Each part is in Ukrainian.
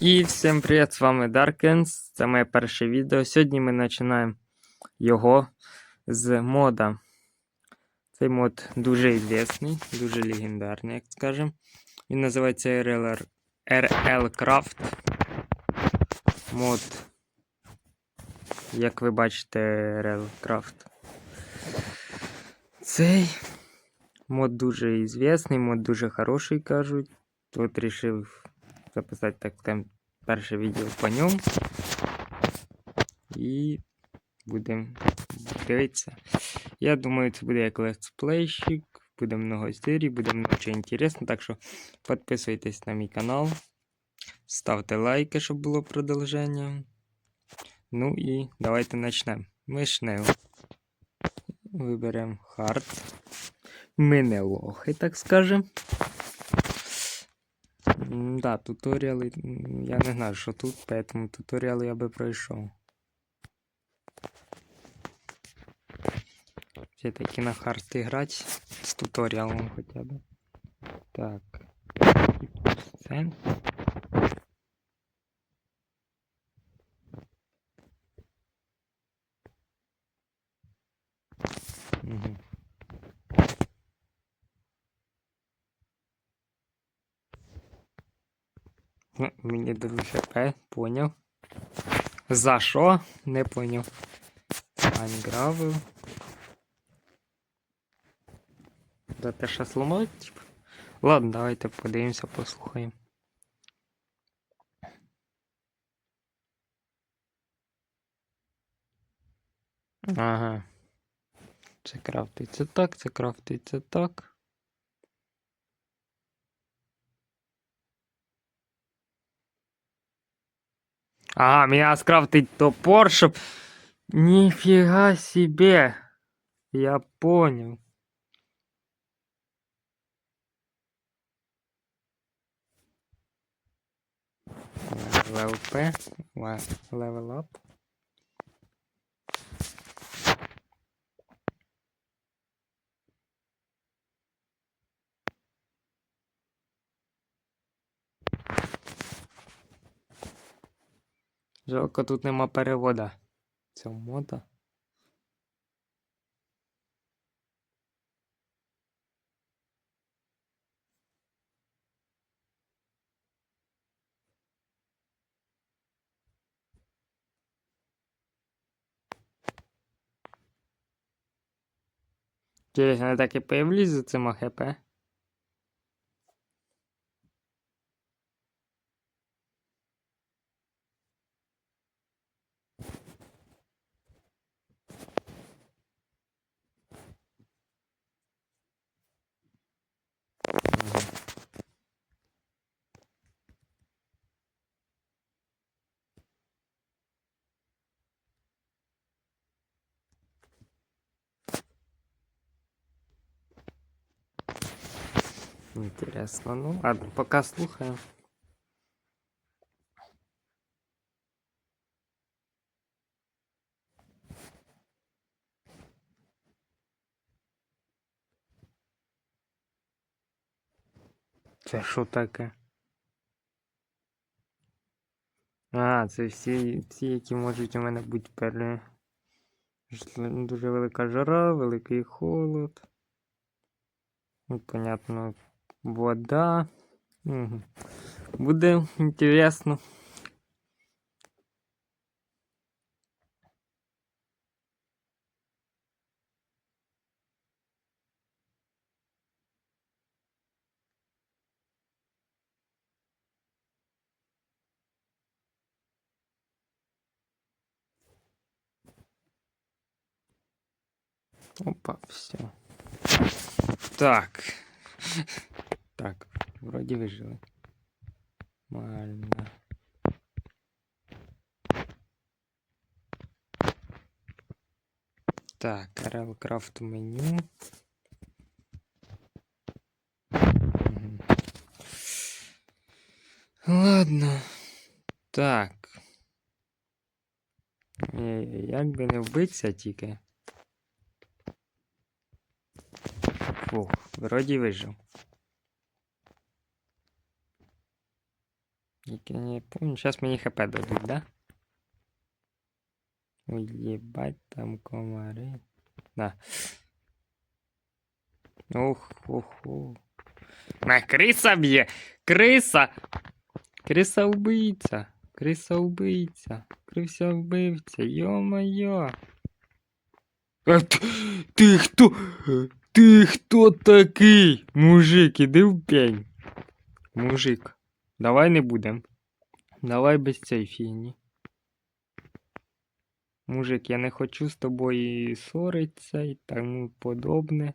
І всім привіт, з вами Darkens. Це моє перше відео. Сьогодні ми починаємо його з мода. Цей мод дуже відомий, дуже легендарний, як скажемо. Він називається RL, RL Craft. Мод, як ви бачите, RL Craft. Цей мод дуже відомий, мод дуже хороший, кажуть. От рішив записати, так скажем, перше відео по ньому. І будемо дивитися. Я думаю, це буде як летсплейщик, буде много серій, буде много чого інтересно. Так що підписуйтесь на мій канал, ставте лайки, щоб було продовження. Ну і давайте почнемо. Ми шнел. Виберемо хард. Ми не лохи, так скажемо. Да, туторіали. Я не знаю, що тут, поэтому туторіали я би пройшов. Все-таки на хард грати з туторіалом хоча б. Так. Це. Угу. Ну, Мені дали ХП, поняв. За що? Не поняв. Ангравив. За те, що сломали, типу. Ладно, давайте подивимося, послухаємо. Ага. Це крафтиться так, це крафтиться так. Ага, меня скрафтить топор, чтоб... Нифига себе! Я понял. Левел П. Левел ап. Жалко, тут нема перевода. Цього мода. Интересно, я так і появлюсь за цим АХП? Интересно. Ну ладно, пока слухаем. Це що таке? А, це всі ці, які можуть у мене бути пере. Ж- Дуже велика жара, великий холод. Ну, понятно, вода. Угу. Буде інтересно. Опа, все. Так. Вроде выжили. Нормально. Так, Крафт меню. Ладно. Так. Е, Як би не вбитися тільки. Фух, вроді вижив. Яке не помню. Зараз мені хп дадуть, да? Ой, єбать, там комари. Да. Ух, ух, ух. На криса б'є! Криса! Криса убийця! Криса убийця! Криса вбивця, йо-моє! А ти, ти хто? Ти хто такий? Мужик, іди в пень. Мужик, давай не будем. Давай без цієї фігні. Мужик, я не хочу з тобою ссоритися і тому подобне.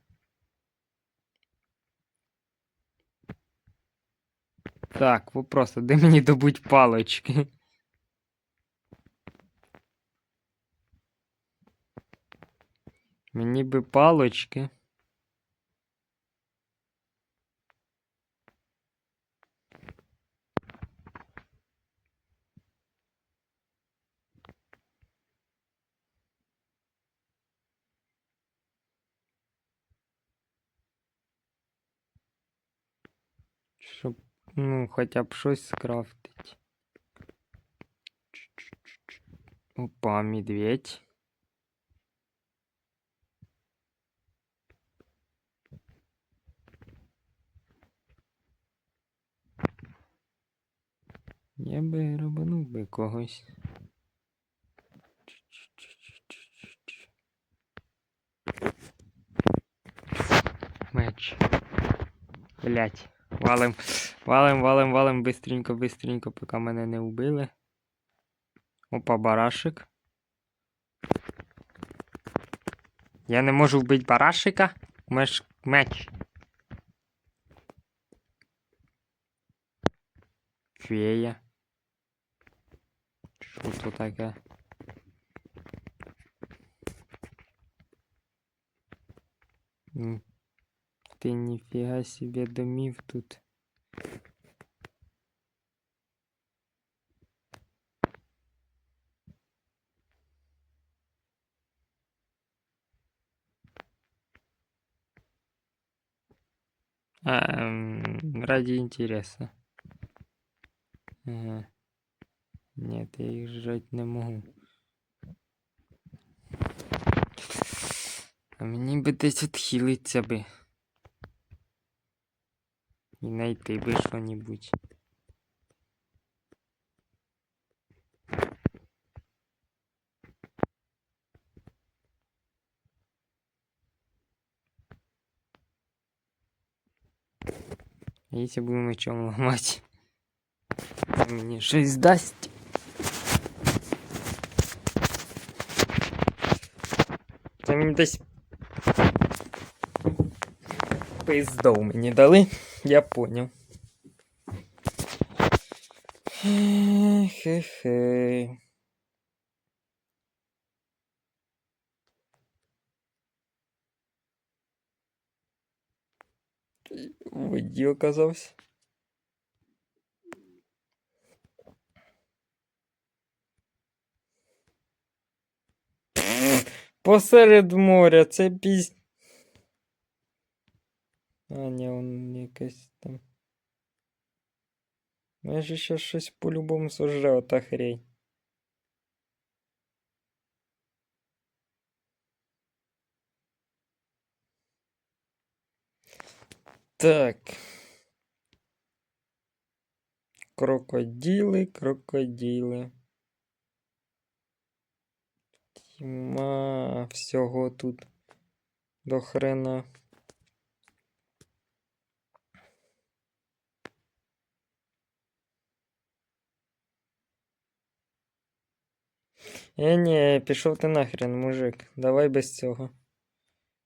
Так, вопрос, де мені добуть палочки? Мені би палочки. Ну, хоча б щось скрафтить. Опа, медведь. Я би рубанув би когось. Меч. Блять. Валим. Валим, валим, валим бистренько, бистренько, поки мене не вбили. Опа, барашик. Я не можу вбити барашика. У мене ж меч. Фея. Що то таке? М, Ти ніфіга себе домів тут. А, м, ради интереса. Ага. Нет, я их жрать не могу. А мені би десь відхилиться би. І знайти би що-нибудь. А Якщо буду мечом ламати, це мені щось дасть. Це мені десь пиздов мені дали, я поняв. Хе-хе. Воді оказався. Посеред моря, це пісь. А, ні, он якась там. Я же ще щось по-любому сожре, ота хрень. Так. Крокодили, крокодили. Тьма всього тут до хрена. Е, ні, пішов ти нахрен, мужик. Давай без цього.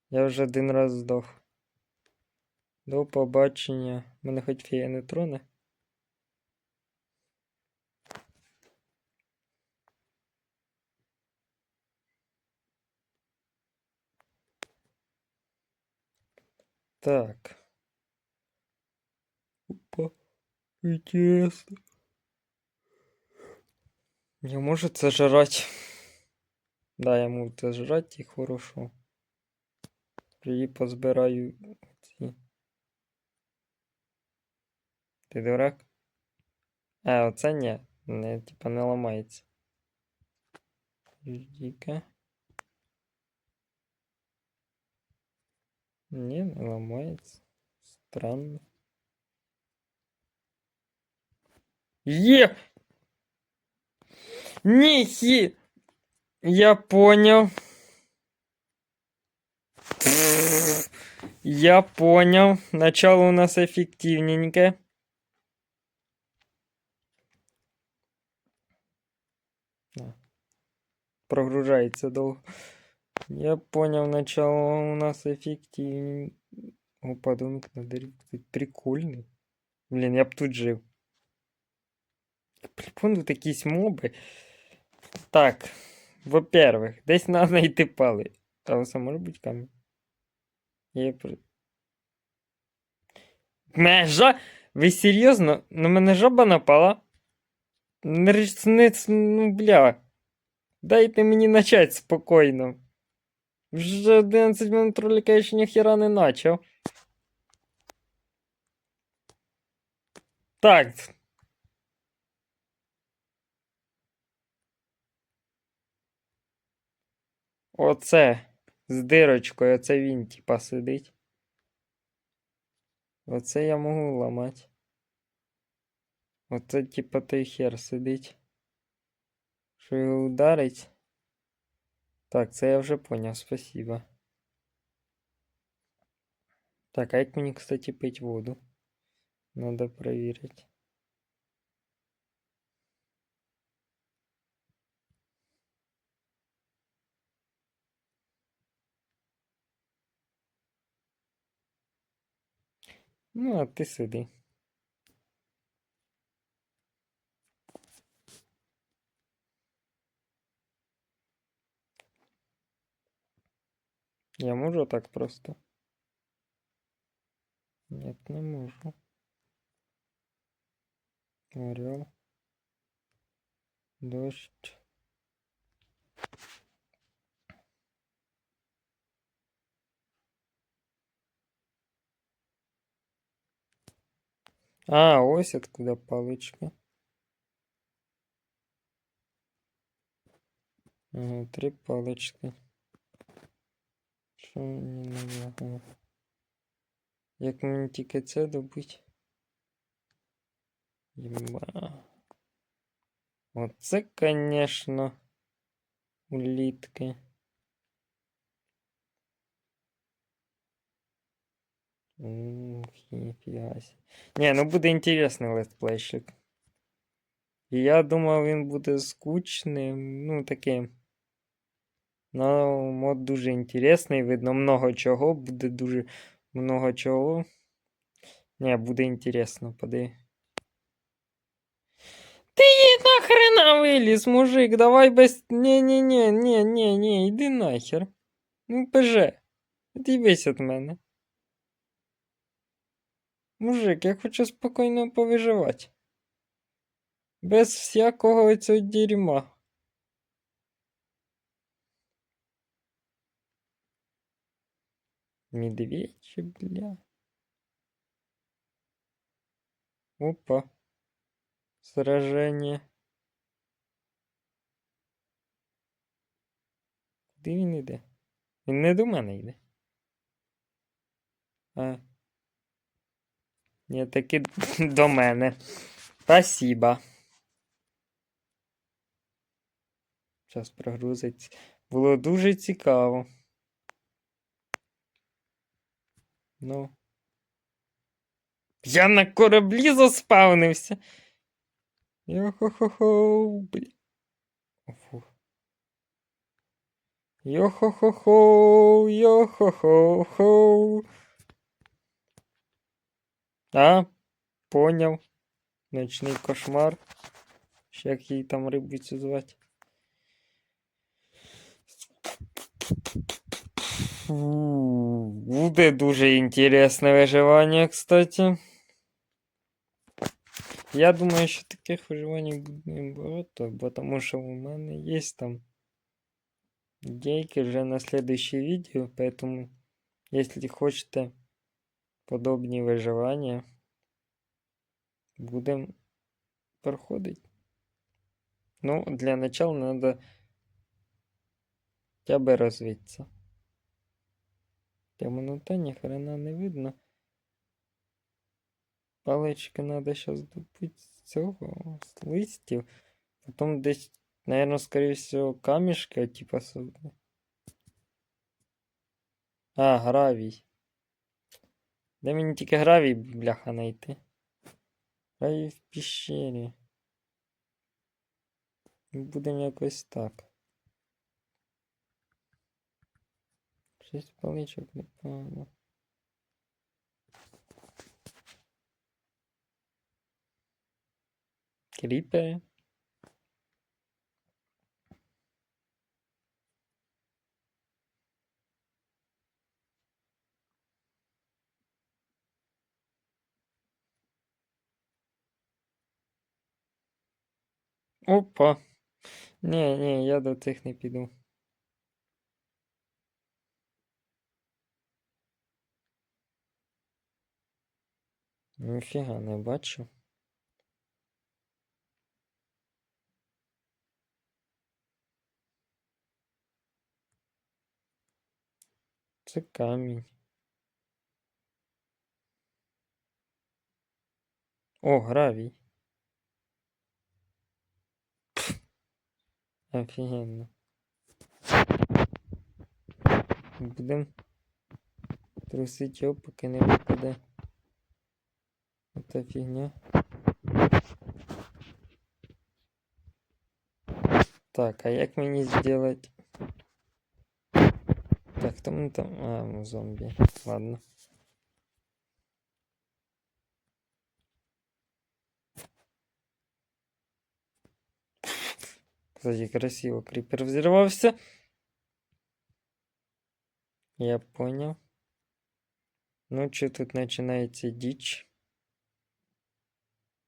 Я вже один раз здох. До побачення. Мене хоч фія не троне. Так. Опа. Интересно. Я можу це жрать. Да, я можу це жрать і хорошо. Її позбираю ці. Ти дурак? А, оце ні. Не, типа не ламається. Ждіка. Ні, не ламається. Странно. Є! Ніхі! Я понял. Я понял. Начало у нас эффективненькое. Прогружается долго. Я понял, начало у нас эффективненькое. Опа, домик на дереве. Тут Прикольный. Блин, я б тут жив. Припомню якісь моби. Так. Во-первых, десь треба знайти пали. А оце може бути камінь? Я. Межа? Ви серйозно? На мене жаба напала? Не ну бля. Дайте мені начать спокійно. Вже 11 минут ролика я ще ніхіра не начав. Так. Оце з дирочкою, оце він, типа, сидить. Оце я можу ламати. Оце, типа, той хер сидить. Що його ударить. Так, це я вже поняв, спасибо. Так, а як мені, кстати, пить воду? Надо проверить. Ну, а ти сиди. Я можу так просто? Нет, не можу. Орел. Дождь. А, ось откуда паличка. Ага, три палички. Що мені не ага. Як мені тільки це добить? Єба. Оце, конечно, улітки. Ні, ну буде інтересний летсплейщик. І я думав, він буде скучним, ну таким. Ну, мод дуже інтересний, видно много чого, буде дуже много чого. Не, буде інтересно, поди. Ти їй нахрена виліз, мужик, давай без. Не-не-не, не-не-не, йди нахер. Ну, ПЖ. Від'їбись від мене. Мужик, я хочу спокійно повиживати. Без всякого цього дерьма. Медведь, бля. Опа. Сражение. Куди він йде? Він не до мене йде. А. Ні, таки до мене. Спасибо. Зараз прогрузиться. Було дуже цікаво. Ну. Я на кораблі заспавнився. Йо-хо-хо-хо. Фу. Йо-хо-хо-хо, йо-хо-хо-хо. А, поняв. Ночний кошмар. Ще як її там рибицю звати. Фу, Буде дуже інтересне виживання, кстати. Я думаю, що таких виживань буде небагато, бо тому що у мене є там идейки вже на следующее видео, поэтому если хочете Подобні виживання, будем проходить. Ну, для начала надо хотя бы развиться. Темнота, ни хрена не видно. Палички надо сейчас добыть з цього, з листів. Потом десь, наверное, скорее всего, камешки, типа, А, гравій. Де мені тільки гравій, бляха, знайти? Гравій в піщері. Будемо якось так. Шість паличок непогано. Кріпери. Опа. Ні, ні, я до тих не піду. Ніфіга не бачу. Це камінь. О, гравій. Офігенно. Будем трусить його, поки не випаде. Ота фігня. Так, а як мені зробити? Так, хто мене там? А, ну зомбі. Ладно. Кстати, красиво крипер взорвался. Я понял. Ну, что тут начинается дичь?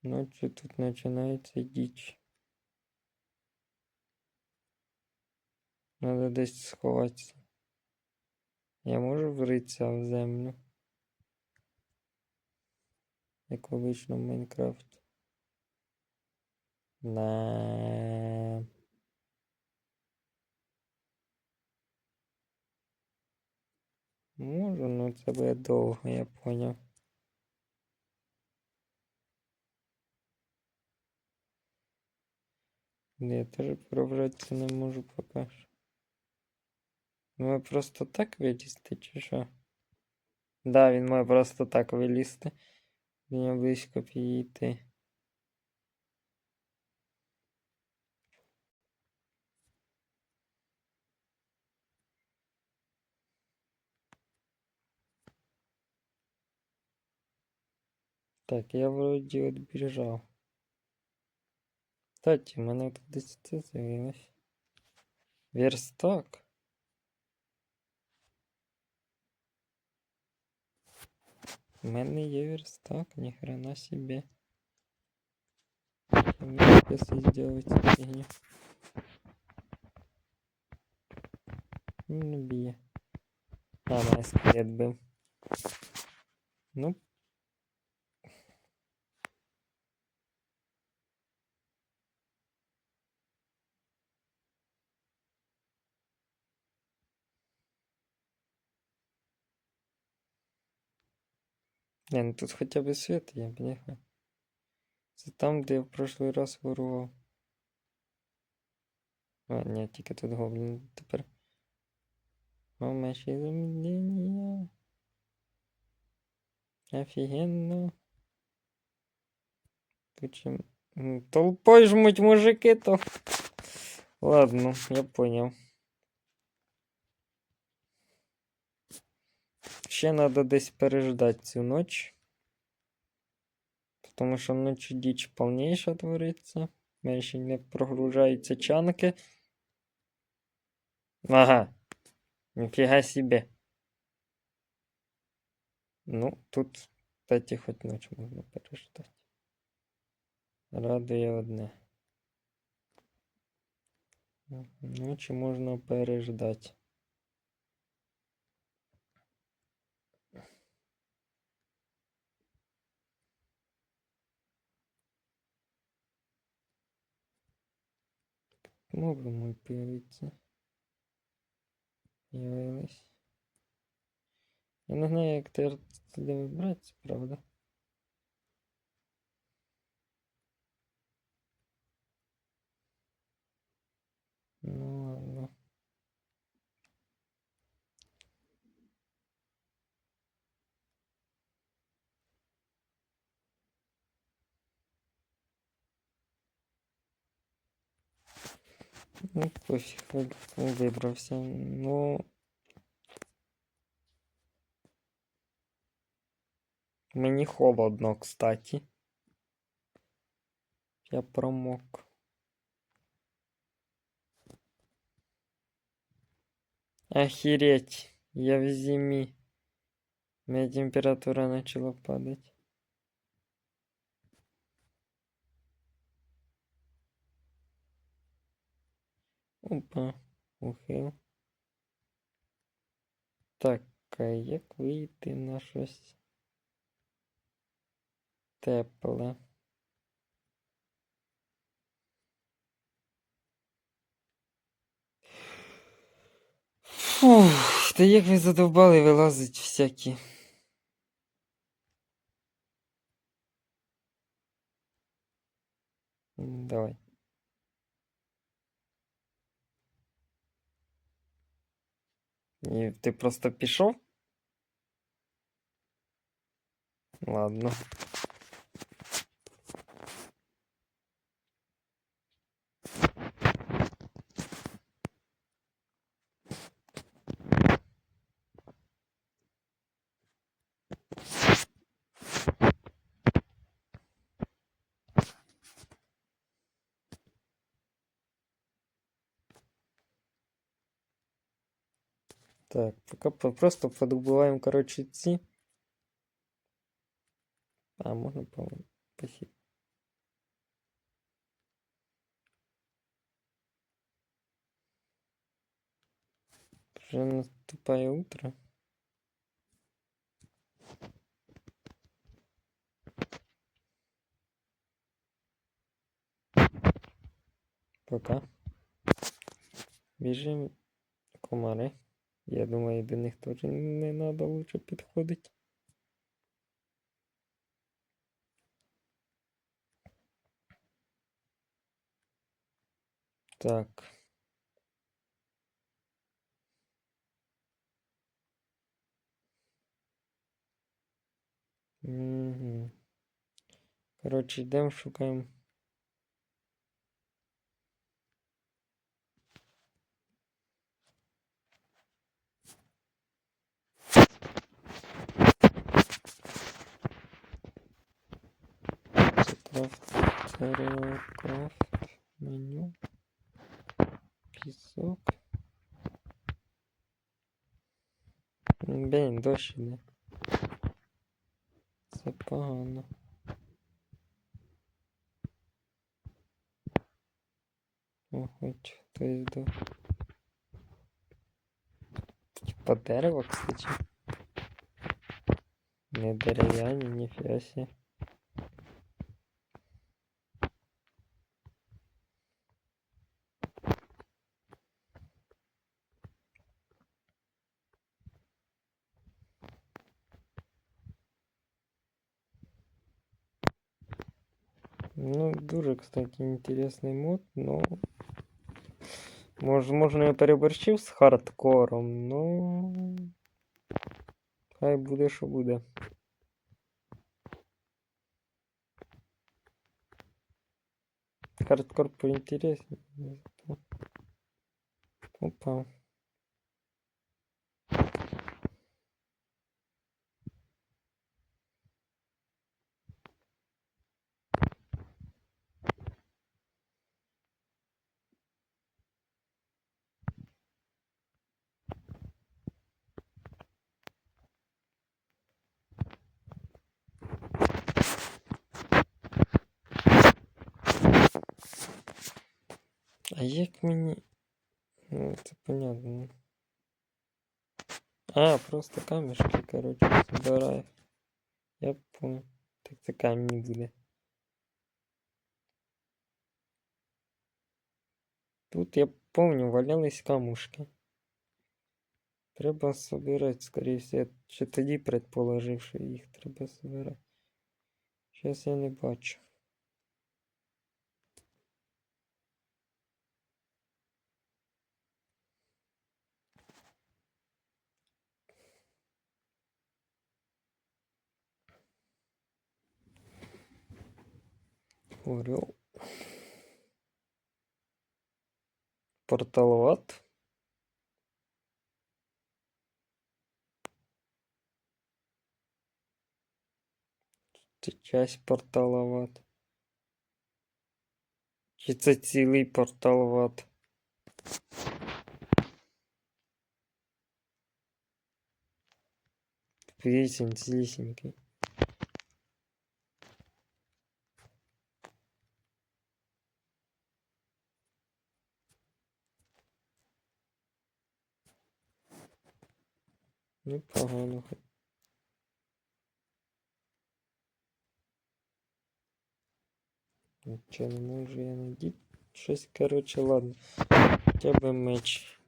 Ну, что тут начинается дичь? Надо десь сховатися. Я можу вритися в землю. Як в обичному Майнкрафті. На. Можу, ну це буде довго, я поняв. Я теж пробратися не можу поки що. Ну, просто так вилізти, чи що? Да, він має просто так вилізти. До нього близько підійти. Так, я вроді відбіжав. Кстати, в мене тут десь це з'явилось. Верстак. У мене є верстак, ніхрена себе. Мені если сделать цю фігню. Ну, не б'є. А, мене скелет бив. Ну. Не, ну тут хоча б світ є, бляха. Це там, де я в прошлий раз ворував. А, ні, тільки тут гоблін тепер. О, меші замедлення. Офігенно. Тут чим... Толпой жмуть мужики, то... Ладно, я понял. Ще надо десь переждать цю ніч. Тому що ночі діч повніша твориться. Ще не прогружаються чанки. Ага. Ніфіга себе. Ну, тут, кстати, хоч ніч можна переждати. Радує одне. Ночі можна переждати. Мови мої появиться. Появились. Я не знаю, як тепер туди вибратися, правда? Ну ладно. Ну, пофіг, ви- вибрався. Ну. Мені холодно, кстати. Я промок. Охереть, я в зиме. У меня температура начала падать. Опа, ухил. Так, а як вийти на щось тепле? Фух, та як ви задовбали вилазить всякі. Давай. І ти просто пішов? Ладно. Так, пока по- просто подобуваємо, коротше, ці. А, можна по посі- Вже наступає утро. Пока. Біжим комари. Я думаю, до них теж не треба лучше підходить. Так. Угу. Коротше, йдемо, шукаємо. крафт, дерево, крафт, меню, пісок. М, Блін, дощ іде. Це погано. О, хоч хтось до. Типа дерево, кстати. Не дерев'яні, ніфіга Кстати, интересный мод, но... Мож, можна я переборщив з хардкором, но... Хай буде, що буде. Хардкор поінтереснее. зато. Опа. А як мені. Ну, це понятно. А, просто камешки, короче, збираю. Я понял. Так це камінь буде. Тут я помню, валялись камушки. Треба собирати, скоріше всього. Я ще тоді предположив, що їх треба собирати. Зараз я не бачу. Орел. Порталоват. Це часть порталоват. Чи це цілий порталоват? Вісім цілісінький. Непогано. хоч. Нічого не можу я надіти. Щось, коротше, ладно. Хоча б меч.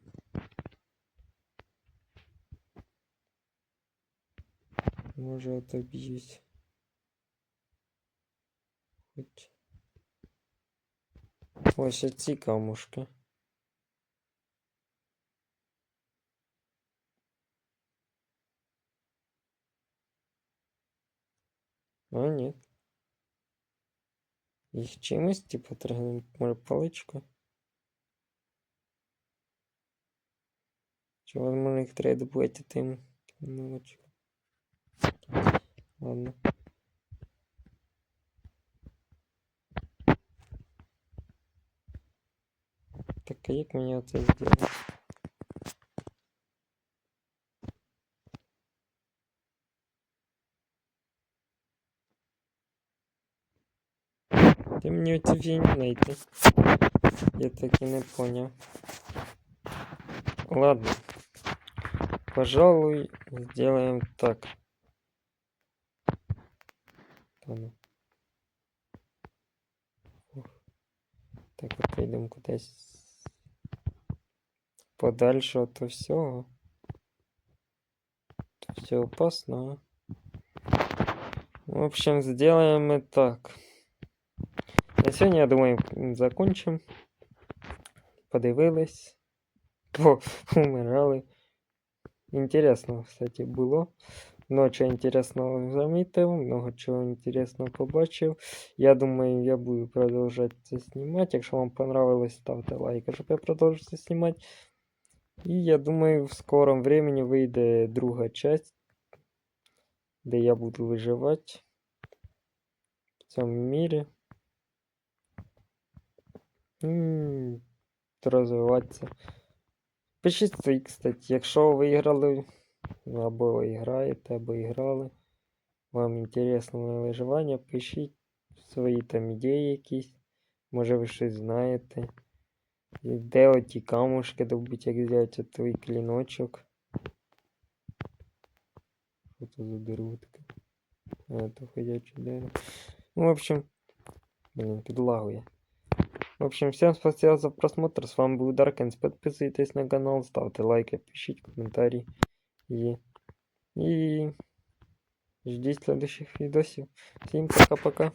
Може отоб'юсь. Хоч. Ось оці камушки. А, нет. Їх чимось, типу, треба, може, паличку? Чи, возможно, їх треба добувати тим молочком? Ладно. Так, а як мені це зробити? Ти мені оці фігні знайти. Я так і не поняв. Ладно. Пожалуй, сделаем так. Та ну. Ух. Так, от йдемо кудись подальше от всього. Все опасно. В общем, сделаем и так. На сьогодні, я думаю, м, закончим. Подивились. Помирали. Интересно, кстати, було. Много чого інтересного замітив, много чого інтересного побачив. Я думаю, я буду продовжувати це знімати. Якщо вам понравилось, ставте лайк, щоб я продовжив це знімати. І я думаю, в скором времени вийде друга часть, де я буду виживати в цьому мірі. Розвиватися. Пишіть свої, кстати, якщо ви грали, ну, або ви граєте, або грали, вам інтересно моє виживання, пишіть свої там ідеї якісь. Може ви щось знаєте. І Де оті камушки добути, як взяти той кліночок. Що це за дерутка? А, то ходяче дерево. Ну, в общем, блин, підлагує. В общем, всем спасибо за просмотр. С вами был Даркенс. Подписывайтесь на канал, ставьте лайки, пишите комментарии. И, и ждите следующих видосов. Всем пока-пока.